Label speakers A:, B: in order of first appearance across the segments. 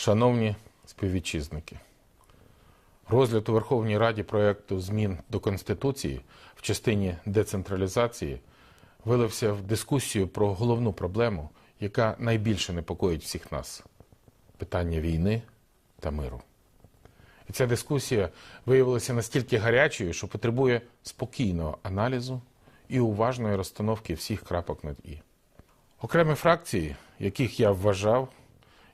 A: Шановні співвітчизники, розгляд у Верховній Раді проєкту змін до Конституції в частині децентралізації вилився в дискусію про головну проблему, яка найбільше непокоїть всіх нас питання війни та миру. І ця дискусія виявилася настільки гарячою, що потребує спокійного аналізу і уважної розстановки всіх крапок над і. Окремі фракції, яких я вважав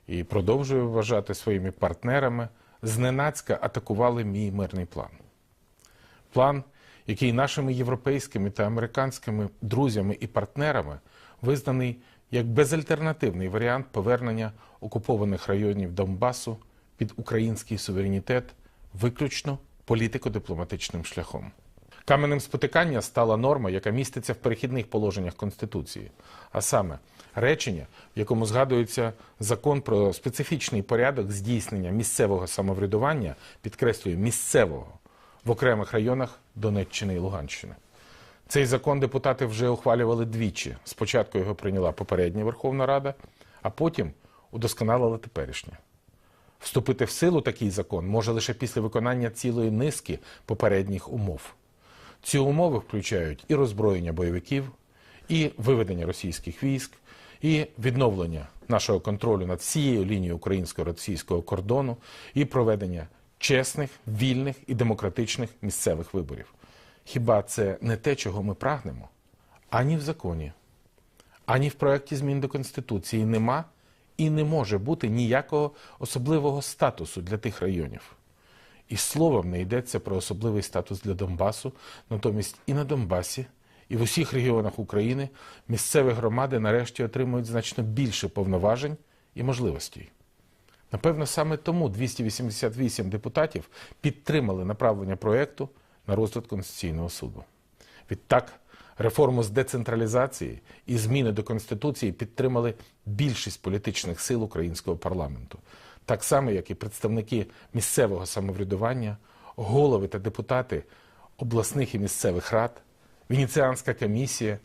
A: і продовжую вважати своїми партнерами, зненацька атакували мій мирний план. План, який нашими європейськими та американськими друзями і партнерами визнаний як безальтернативний варіант повернення окупованих районів Донбасу під український суверенітет виключно політико-дипломатичним шляхом. Каменем спотикання стала норма, яка міститься в перехідних положеннях Конституції, а саме речення, в якому згадується закон про специфічний порядок здійснення місцевого самоврядування, підкреслюю, місцевого в окремих районах Донеччини і Луганщини. Цей закон депутати вже ухвалювали двічі. Спочатку його прийняла попередня Верховна Рада, а потім удосконалила теперішня. Вступити в силу такий закон може лише після виконання цілої низки попередніх умов. Ці умови включають і роззброєння бойовиків, і виведення російських військ, і відновлення нашого контролю над всією лінією українсько-російського кордону, і проведення чесних, вільних і демократичних місцевих виборів. Хіба це не те, чого ми прагнемо? Ані в законі, ані в проєкті змін до Конституції нема і не може бути ніякого особливого статусу для тих районів. І словом не йдеться про особливий статус для Донбасу, натомість і на Донбасі, і в усіх регіонах України місцеві громади нарешті отримують значно більше повноважень і можливостей. Напевно, саме тому 288 депутатів підтримали направлення проєкту на розгляд Конституційного суду. Відтак, реформу з децентралізації і зміни до Конституції підтримали більшість політичних сил українського парламенту, так само, як і представники місцевого самоврядування, голови та депутати обласних і місцевих рад, Венеціанська комісія,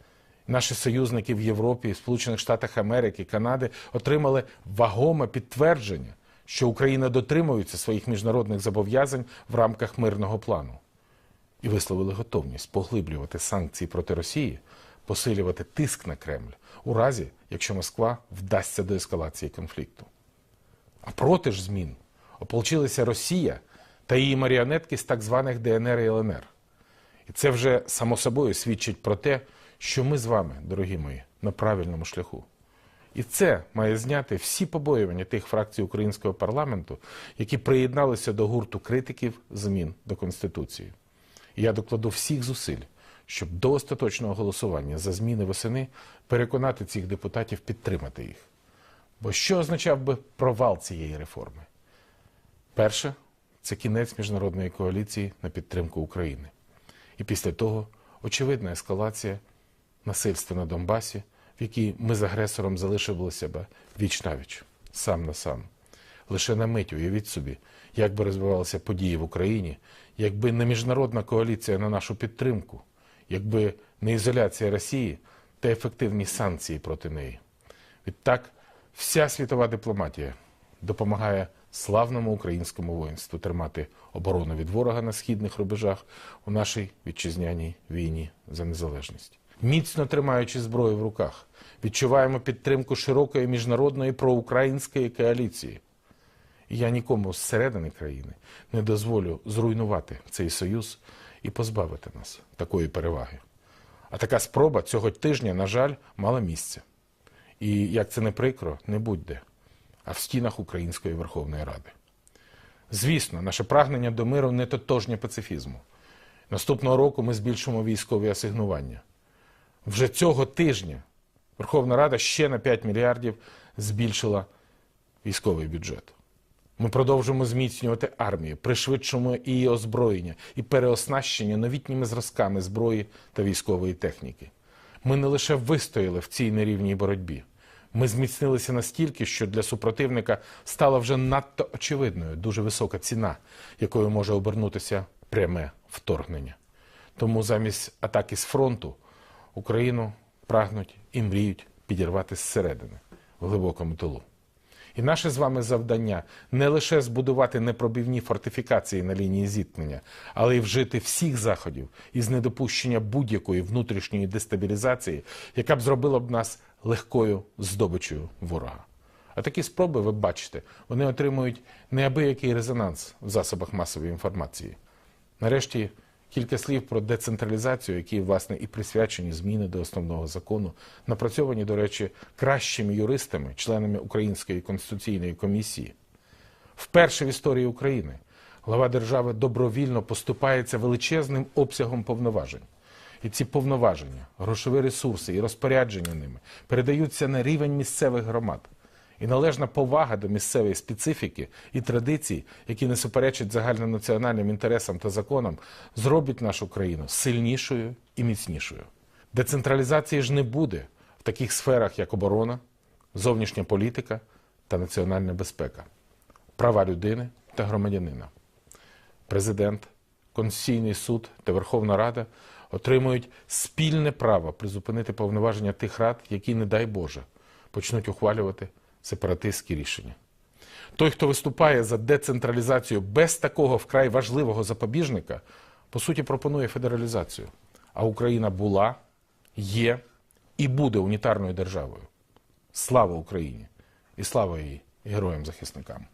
A: наші союзники в Європі, Сполучених Штатах Америки, Канади отримали вагоме підтвердження, що Україна дотримується своїх міжнародних зобов'язань в рамках мирного плану і висловили готовність поглиблювати санкції проти Росії, посилювати тиск на Кремль у разі, якщо Москва вдасться до ескалації конфлікту. А проти ж змін ополчилися Росія та її маріонетки з так званих ДНР і ЛНР. І це вже само собою свідчить про те, що ми з вами, дорогі мої, на правильному шляху. І це має зняти всі побоювання тих фракцій українського парламенту, які приєдналися до гурту критиків змін до Конституції. І я докладу всіх зусиль, щоб до остаточного голосування за зміни восени переконати цих депутатів підтримати їх. Бо що означав би провал цієї реформи? Перше, це кінець міжнародної коаліції на підтримку України. І після того очевидна ескалація насильства на Донбасі, в якій ми з агресором залишили себе віч навіч, сам на сам. Лише на мить уявіть собі, як би розвивалися події в Україні, якби не міжнародна коаліція на нашу підтримку, якби не ізоляція Росії та ефективні санкції проти неї. Відтак, вся світова дипломатія допомагає славному українському воїнству тримати оборону від ворога на східних рубежах у нашій вітчизняній війні за незалежність. Міцно тримаючи зброю в руках, відчуваємо підтримку широкої міжнародної проукраїнської коаліції. І я нікому зсередини країни не дозволю зруйнувати цей союз і позбавити нас такої переваги. А така спроба цього тижня, на жаль, мала місце. І як це не прикро, не будь-де, а в стінах Української Верховної Ради. Звісно, наше прагнення до миру не тотожнє пацифізму. Наступного року ми збільшимо військові асигнування. Вже цього тижня Верховна Рада ще на 5 мільярдів збільшила військовий бюджет. Ми продовжуємо зміцнювати армію, пришвидшуємо її озброєння і переоснащення новітніми зразками зброї та військової техніки. Ми не лише вистояли в цій нерівній боротьбі. Ми зміцнилися настільки, що для супротивника стала вже надто очевидною дуже висока ціна, якою може обернутися пряме вторгнення. Тому замість атаки з фронту Україну прагнуть і мріють підірвати зсередини в глибокому тилу. І наше з вами завдання не лише збудувати непробивні фортифікації на лінії зіткнення, але й вжити всіх заходів із недопущення будь-якої внутрішньої дестабілізації, яка б зробила б нас легкою здобичою ворога. А такі спроби, ви бачите, вони отримують неабиякий резонанс в засобах масової інформації. Нарешті кілька слів про децентралізацію, які, власне, і присвячені зміни до основного закону, напрацьовані, до речі, кращими юристами, членами Української конституційної комісії. Вперше в історії України глава держави добровільно поступається величезним обсягом повноважень. І ці повноваження, грошові ресурси і розпорядження ними передаються на рівень місцевих громад. І належна повага до місцевої специфіки і традицій, які не суперечать загальнонаціональним інтересам та законам, зробить нашу країну сильнішою і міцнішою. Децентралізації ж не буде в таких сферах, як оборона, зовнішня політика та національна безпека, права людини та громадянина. Президент, Конституційний суд та Верховна Рада отримують спільне право призупинити повноваження тих рад, які, не дай Боже, почнуть ухвалювати сепаратистські рішення. Той, хто виступає за децентралізацію без такого вкрай важливого запобіжника, по суті, пропонує федералізацію. А Україна була, є і буде унітарною державою. Слава Україні! І слава її героям-захисникам!